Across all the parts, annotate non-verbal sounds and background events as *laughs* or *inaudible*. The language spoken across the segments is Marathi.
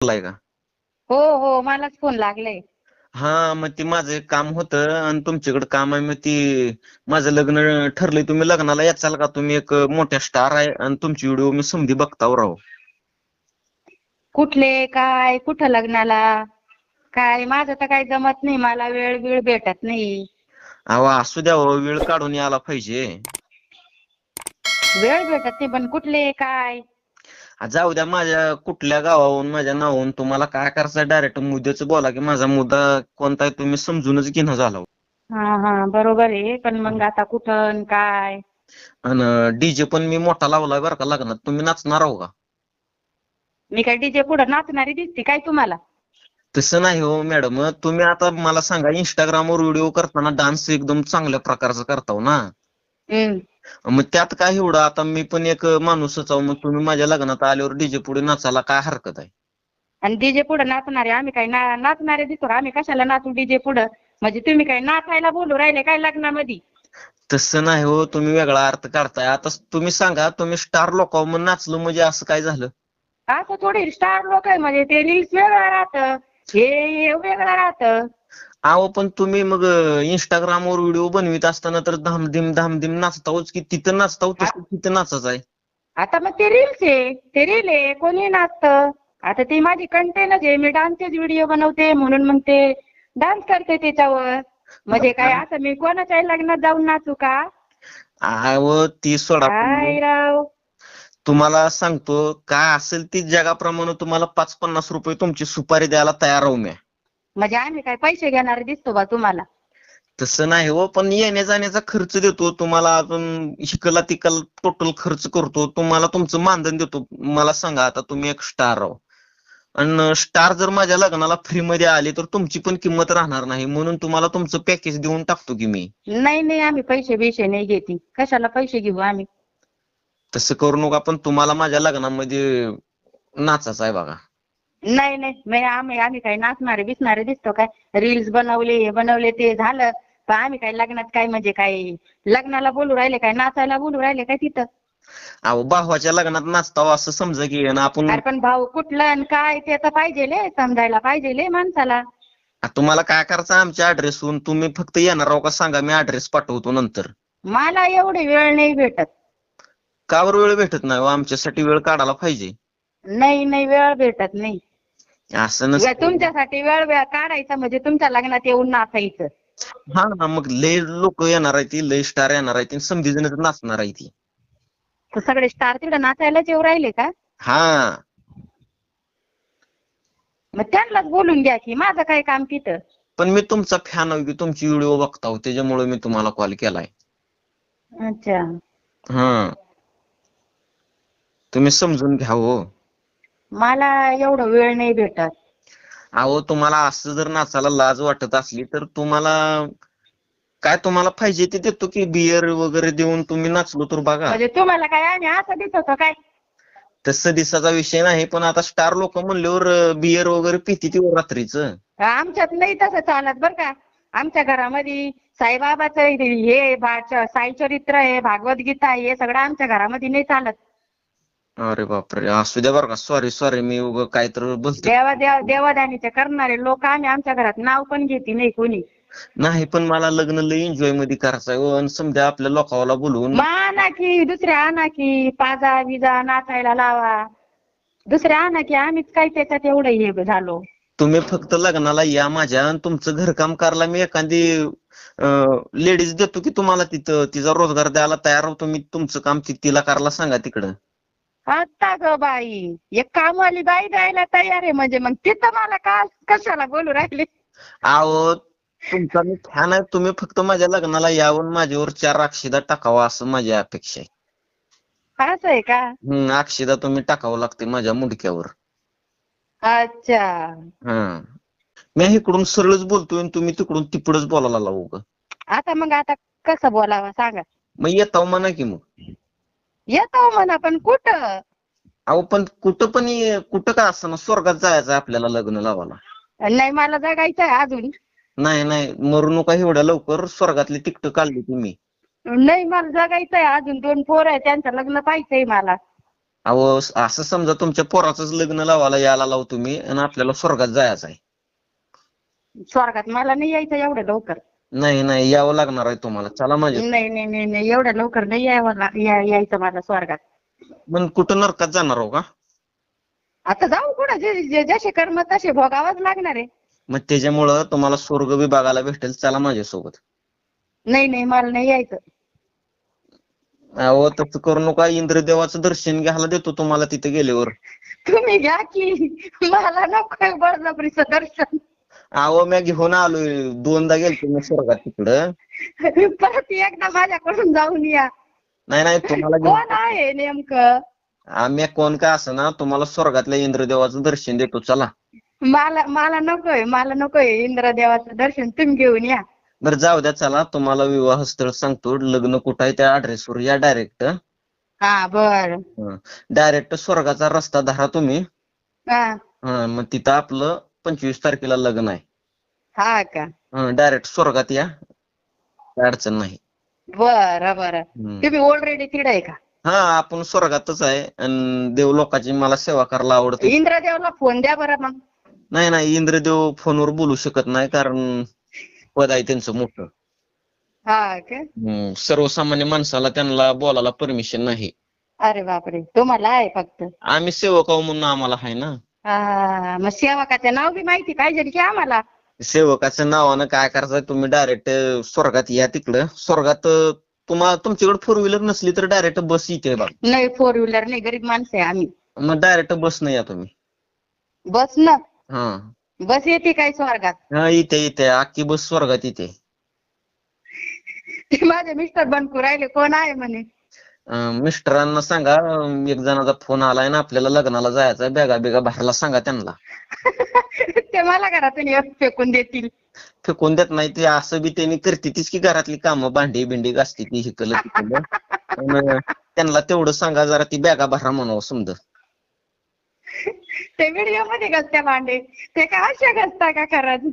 लागलाय का? हो हो मलाच फोन लागलाय. हा मग ते माझं एक काम होतं आणि तुमच्याकडे काम आहे मग ती माझं लग्न ठरलंय. तुम्ही लग्नाला याचाल का? तुम्ही एक मोठ्या स्टार आहे आणि तुमची व्हिडिओ मी समधी बघताव राव. कुठले काय कुठं लग्नाला? काय माझं तर काही जमत नाही. मला वेळ वेळ भेटत नाही. अहो असू द्या हो, वेळ काढून यायला पाहिजे. वेळ भेटत नाही पण कुठले काय? जाऊ द्या माझ्या कुठल्या गावाहून माझ्या नावाहून तुम्हाला काय करायचं डायरेक्ट मुद्द्याचं बोला की माझा मुद्दा कोणता आहे तुम्ही समजूनच घेणं झाला. हा हा बरोबर आहे. पण मग आता कुठं न काय? आणि डीजे पण मी मोठा लावलाय बरं का लग्नात. तुम्ही नाचणार आहो का? मी काय डीजे पुढं नाचणारी दिसते काय तुम्हाला? तसं नाही हो मॅडम तुम्ही आता मला सांगा इंस्टाग्रामवर व्हिडिओ करताना डान्स एकदम चांगल्या प्रकारचा करताव ना? हम्म. मग त्यात काय एवढं? आता मी पण एक माणूसच आहो मग तुम्ही माझ्या लग्नात आल्यावर डीजे पुढे नाचायला काय हरकत आहे? आणि डीजे पुढं नाचणारे आम्ही काय ना नाचणारे दिसतो. आम्ही कशाला नाचू डीजे पुढं? म्हणजे तुम्ही काय नाचायला बोलू राहिले काय लग्नामध्ये? तसं नाही हो तुम्ही वेगळा अर्थ काढताय. आता तुम्ही सांगा तुम्ही स्टार लोकांवर मग नाचलो म्हणजे असं काय झालं? असं थोडी स्टार लोक आहे म्हणजे ते रील्स वेगळं राहतं. हे हे वेगळं राहतं. अहो पण तुम्ही मग इंस्टाग्रामवर व्हिडिओ बनवित असताना तर धामधीम धामधीम नाचतावच की तिथं नाचताव तसं तिथं नाचाच आहे. आता मग ते रील्स आहे ते रील आहे कोणी नाचतं? आता ती माझी कंटेनच आहे मी डान्सचेच व्हिडिओ बनवते म्हणून मग ते डान्स करते त्याच्यावर. म्हणजे काय *laughs* असं मी कोणाच्याही लग्नात जाऊन नाचू का? अहो ती सोडा काय राव? तुम्हाला सांगतो काय असेल ती जगाप्रमाणे तुम्हाला पाच पन्नास रुपये तुमची सुपारी द्यायला तयार आहो मी म्हणजे आम्ही काय पैसे घेणारे दिसतो बा तुम्हाला? तसं नाही हो पण येण्या जाण्याचा खर्च देतो. तुम्हाला अजून इकला तिकल टोटल खर्च करतो. तुम्हाला तुमचं मानधन देतो. मला सांगा आता तुम्ही एक स्टार आहो. आणि स्टार जर माझ्या लग्नाला फ्री मध्ये आले तर तुमची पण किंमत राहणार नाही. म्हणून तुम्हाला तुमचं पॅकेज देऊन टाकतो की मी. नाही नाही आम्ही पैसे बिशे नाही घेते. कशाला पैसे घेऊ आम्ही? तसं करू नका पण तुम्हाला माझ्या लग्नामध्ये नाचाच आहे बघा. नाही नाही. मी आम्ही आम्ही काय नाचणारे बिसणारे दिसतो काय? रील्स बनवले हे बनवले ते झालं. पण आम्ही काय लग्नात काय म्हणजे काय लग्नाला बोलू राहिले काय? नाचायला बोलू राहिले काय तिथं? अहो भावाच्या लग्नात नाचताव असं समजा की आणि आपण अरे पण भाऊ कुठलं आणि काय ते तर पाहिजे समजायला पाहिजे माणसाला. आ, तुम्हाला काय करायचं? आमच्या ऍड्रेसहून तुम्ही फक्त येणार आहो का सांगा? मी ऍड्रेस पाठवतो नंतर. मला एवढी वेळ नाही भेटत. का बरं वेळ भेटत नाही हो? आमच्यासाठी वेळ काढायला पाहिजे. नाही नाही वेळ भेटत नाही. असं नसतं. तुमच्यासाठी वेळ वेळ काढायचा म्हणजे तुमच्या लग्नात येऊन नाचायचं. हा ना मग लय लोक येणार आहे ती लय स्टार येणार आहे ती समधी जण नाचणार आहे ती. तर सगळे स्टार तिकडे नाचायलाच येऊ राहिले का? हा. मग त्यांनाच बोलून घ्या की माझं काय काम तिथं? पण मी तुमचा फॅन आहे की तुमची व्हिडिओ बघताव त्याच्यामुळे मी तुम्हाला कॉल केलाय. अच्छा. हा. तुम्ही समजून घ्या हो. मला एवढं वेळ नाही भेटत. अहो तुम्हाला असं जर नाचायला लाज वाटत असली तर तुम्हाला काय तुम्हाला पाहिजे ते देतो की बियर वगैरे देऊन तुम्ही नाचलो तर बघा. म्हणजे तुम्हाला काय आम्ही असं दिसत होतो काय? तसं दिसाचा विषय नाही पण आता स्टार लोक म्हणल्यावर बियर वगैरे पिती ती रात्रीचं. आमच्यात नाही तसं चालत बर का. आमच्या घरामध्ये साईबाबाचं हे भा- साई चरित्र आहे भागवत गीता आहे हे सगळं आमच्या घरामध्ये नाही चालत. अरे बापरे असू द्या बरं का. सॉरी सॉरी मी उग काय तर बोलतो. देवा देवा देवादानीचे करणारे लोक आम्ही आमच्या घरात नाव पण घेते नाही कोणी. नाही पण मला लग्न लय एन्जॉयमध्ये करायचं आहे हो. आणि समजा आपल्या लोकावाला बोलवून आणा की दुसऱ्या आणा की पाजा विजा नाचायला लावा. दुसऱ्या आणा की आम्हीच काय त्याच्यात एवढं हे झालो. तुम्ही फक्त लग्नाला या माझ्या आणि तुमचं घरकाम करायला मी एखादी लेडीज देतो की तुम्हाला तिथं तिचा रोजगार द्यायला तयार होतो. मी तुमचं काम ति- तिला करायला सांगा तिकडं. आता ग बाई. एक कामवाली बाई द्यायला तयार आहे म्हणजे मग तिथं मला का कशाला बोलू राहिले? अहो तुमचा मी फॅन आहे. तुम्ही फक्त माझ्या लग्नाला यावं माझ्यावर चार अक्षिदा टाकावा असं माझी अपेक्षा आहे. असं आहे का? हम्म अक्षिदा तुम्ही टाकावं लागते माझ्या मुंडक्यावर. अच्छा. हा मी इकडून सरळच बोलतोय आणि तुम्ही तिकडून तिकडच बोलायला लावू का आता मग आता कसं बोलावं सांगा. मग येताव म्हणा की मग. येतो म्हणा पण कुठं? अहो पण कुठं पण ये- कुठं का असं स्वर्गात जायचं आपल्याला लग्न लावायला. नाही मला जगायचं आहे अजून. नाही नाही मरू नका एवढ्या लवकर. स्वर्गातली तिकट काढली तुम्ही नाही मला जगायचं आहे अजून. दोन पोरं आहे त्यांचं लग्न पाहिजे मला. अहो असं समजा तुमच्या पोराचंच लग्न लावायला यायला लावू तुम्ही आणि आपल्याला स्वर्गात जायचं आहे स्वर्गात मला नाही यायचं एवढं लवकर. नाही नाही यावं लागणार आहे तुम्हाला. चला माझ्या. नाही नाही नाही नाही एवढ्या लवकर नाही यावं ला- या- यायचं मला स्वर्गात. मग कुठं नरकात जाणार हो का? आता जाऊ कुठं? जे जे- जसे कर्म तसे भोगावंच लागणार आहे. मग त्याच्यामुळं तुम्हाला स्वर्ग बघायला भेटेल. चला माझ्यासोबत. नाही नाही मला नाही यायचं. अहो तसं करू नका. इंद्रदेवाचं दर्शन घ्यायला देतो तुम्हाला तिथे गेल्यावर. तुम्ही घ्या की. मला नकोय बळजबरीचं दर्शन. अहो मी घेऊन आलोय. दोनदा गेलतो मी स्वर्गात तिकडं. परत एकदा माझ्याकडून जाऊन या. नाही नाही तुम्हाला *laughs* कोण आहे नेमकं? आम्ही कोण का असं ना तुम्हाला स्वर्गातल्या इंद्रदेवाचं दर्शन देतो चला. मला मला नकोय मला नकोय इंद्रदेवाचं दर्शन तुम्ही घेऊन या. बरं जाऊ द्या चला. तुम्हाला विवाह स्थळ सांगतो लग्न कुठं आहे त्या ऍड्रेसवर या डायरेक्ट हा बर. डायरेक्ट स्वर्गाचा रस्ता धरा तुम्ही. हा. हं, मग तिथं आपलं पंचवीस तारखेला लग्न आहे. हा का? डायरेक्ट स्वर्गात या. काय अडचण नाही. बर बर. तुम्ही ऑलरेडी तिकडे आहे का? हा आपण स्वर्गातच आहे. आणि देव लोकांची मला सेवा करायला आवडते. इंद्रदेवला फोन द्या बरं मग. नाही नाही इंद्रदेव फोनवर बोलू शकत नाही कारण पद आहे त्यांचं मोठं. हा का? सर्वसामान्य माणसाला त्यांना बोलायला परमिशन नाही. अरे बापरे तुम्हाला आहे फक्त. आम्ही सेवक आहो म्हणून आम्हाला आहे ना. हा मग सेवकाचं नाव बी माहिती पाहिजे की आम्हाला. सेवकाचं नावानं काय करायचं तुम्ही डायरेक्ट स्वर्गात या तिकडं. स्वर्गात अं, तुम्हा तुमच्याकडे फोर व्हीलर नसली तर डायरेक्ट बस येते बघ. नाही फोर व्हीलर नाही गरीब माणसं आहे आम्ही. मग डायरेक्ट बस नाही या तुम्ही. बस ना? हा. बस येते काय स्वर्गात? हा इथे इथे. अख्खी बस स्वर्गात ते माझे मिस्टर बनकू राहिले कोण आहे म्हणे? मिस्टरांना सांगा एक जणाचा फोन आलाय ना आपल्याला लग्नाला जायचं बेगा बेगा बाहेरला सांगा त्यांना. *laughs* ते मला घरातून फेकून देतील. फेकून देत नाही ते असं बी त्यांनी करते तीच की घरातली कामं भांडी बिंडी घासते ती हिकलं तिकलं. त्यांना तेवढं सांगा जरा ती बॅगा भरा म्हणावं समजा. ते व्हिडिओमध्ये घसत्या भांडे. ते काय अशा घसता का खरंच?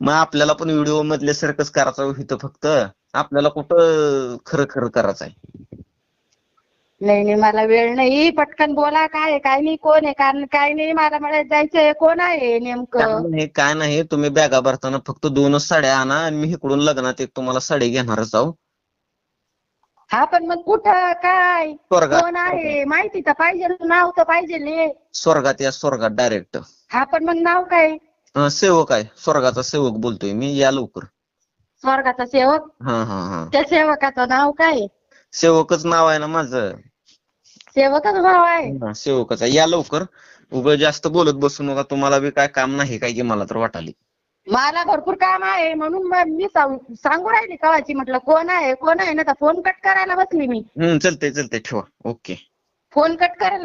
मग आपल्याला पण व्हिडिओ मधले सर्कस करायचं इथं फक्त. आपल्याला कुठं खरं खरं करायचं आहे नाही नाही मला वेळ नाही. पटकन बोला काय आहे, काय नाही कोण आहे? कारण काय नाही मला मला जायचंय कोण आहे नेमकं? नाही काय नाही. तुम्ही बॅगा भरताना फक्त दोनच साड्या आणा आणि मी इकडून लग्नात एक तुम्हाला साडी घेणारच आहो. हा पण मग कुठं काय? स्वर्गात. कोण आहे? माहिती तर पाहिजे नाव तर पाहिजे ले. स्वर्गात या स्वर्गात डायरेक्ट हा पण मग नाव काय? सेवक आहे. स्वर्गाचा सेवक बोलतोय मी. या लवकर. स्वर्गाचा सेवक? हा हा हा. त्या सेवकाचं नाव काय? सेवकच नाव आहे ना माझं. सेवकाचं नाव आहे हा, सेवकच आहे. या लवकर. उगा जास्त बोलत बसू नका. तुम्हाला बी काय काम नाही काय की मला तर वाटाली. मला भरपूर काम आहे. म्हणून मग मी सांग- सांगू राहिली कवाची. म्हटलं कोण आहे? कोण आहे? ना तर फोन कट करायला बसली मी. हम्म चलतंय चलतंय. ठेवा. ओके. फोन कट करायला